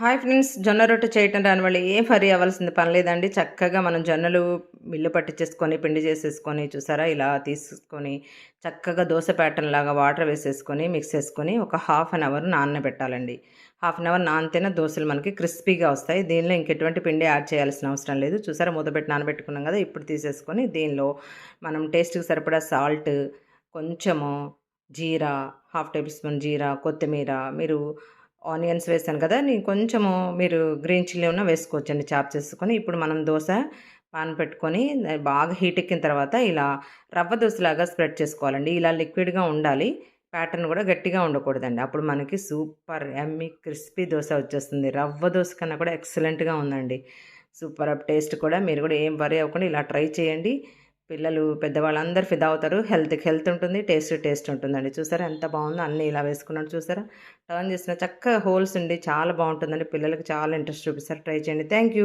Hi friends జొన్న రొట్టె చేయటం రాని వాళ్ళు ఏం ఫరీ అవ్వాల్సింది? పని లేదండి. చక్కగా మనం జొన్నలు మిల్లు పట్టించేసుకొని పిండి చేసేసుకొని చూసారా? ఇలా తీసుకొని చక్కగా దోశ ప్యాటర్న్ లాగా వాటర్ వేసేసుకొని మిక్స్ చేసుకొని ఒక హాఫ్ అన్ అవర్ నానబెట్టాలండి. హాఫ్ అన్ అవర్ నానితేనే దోశలు మనకి క్రిస్పీగా వస్తాయి. దీనిలో ఇంకెటువంటి పిండి యాడ్ చేయాల్సిన అవసరం లేదు. చూసారా? మూతపెట్టి నానబెట్టుకున్నాం కదా ఇప్పుడు తీసేసుకొని దీనిలో మనం టేస్ట్కి సరిపడా సాల్ట్ కొంచెము జీరా హాఫ్ టేబుల్ స్పూన్ జీరా కొత్తిమీర మీరు ఆనియన్స్ వేసాను కదా నేను కొంచెము మీరు గ్రీన్ చిల్లీ ఉన్న వేసుకోవచ్చండి చాప్ చేసుకొని. ఇప్పుడు మనం దోశ పాన్ పెట్టుకొని బాగా హీట్ ఎక్కిన తర్వాత ఇలా రవ్వ దోశలాగా స్ప్రెడ్ చేసుకోవాలండి. ఇలా లిక్విడ్గా ఉండాలి. ప్యాటర్న్ కూడా గట్టిగా ఉండకూడదండి. అప్పుడు మనకి సూపర్ ఎమ్మి క్రిస్పీ దోశ వచ్చేస్తుంది. రవ్వ దోశ కన్నా కూడా ఎక్సలెంట్గా ఉందండి. సూపర్ టేస్ట్ కూడా మీరు కూడా ఏం వరి అవ్వకుండా ఇలా ట్రై చేయండి. పిల్లలు పెద్దవాళ్ళందరూ ఫిదా అవుతారు. హెల్త్కి హెల్త్ ఉంటుంది టేస్ట్ టేస్ట్ ఉంటుందండి. చూసారా ఎంత బాగుందో అన్నీ ఇలా వేసుకున్నాడు చూసారా? టర్న్ చేసిన చక్కగా హోల్స్ ఉండి చాలా బాగుంటుందండి. పిల్లలకి చాలా ఇంట్రెస్ట్ చూపిస్తారు. ట్రై చేయండి. Thank you.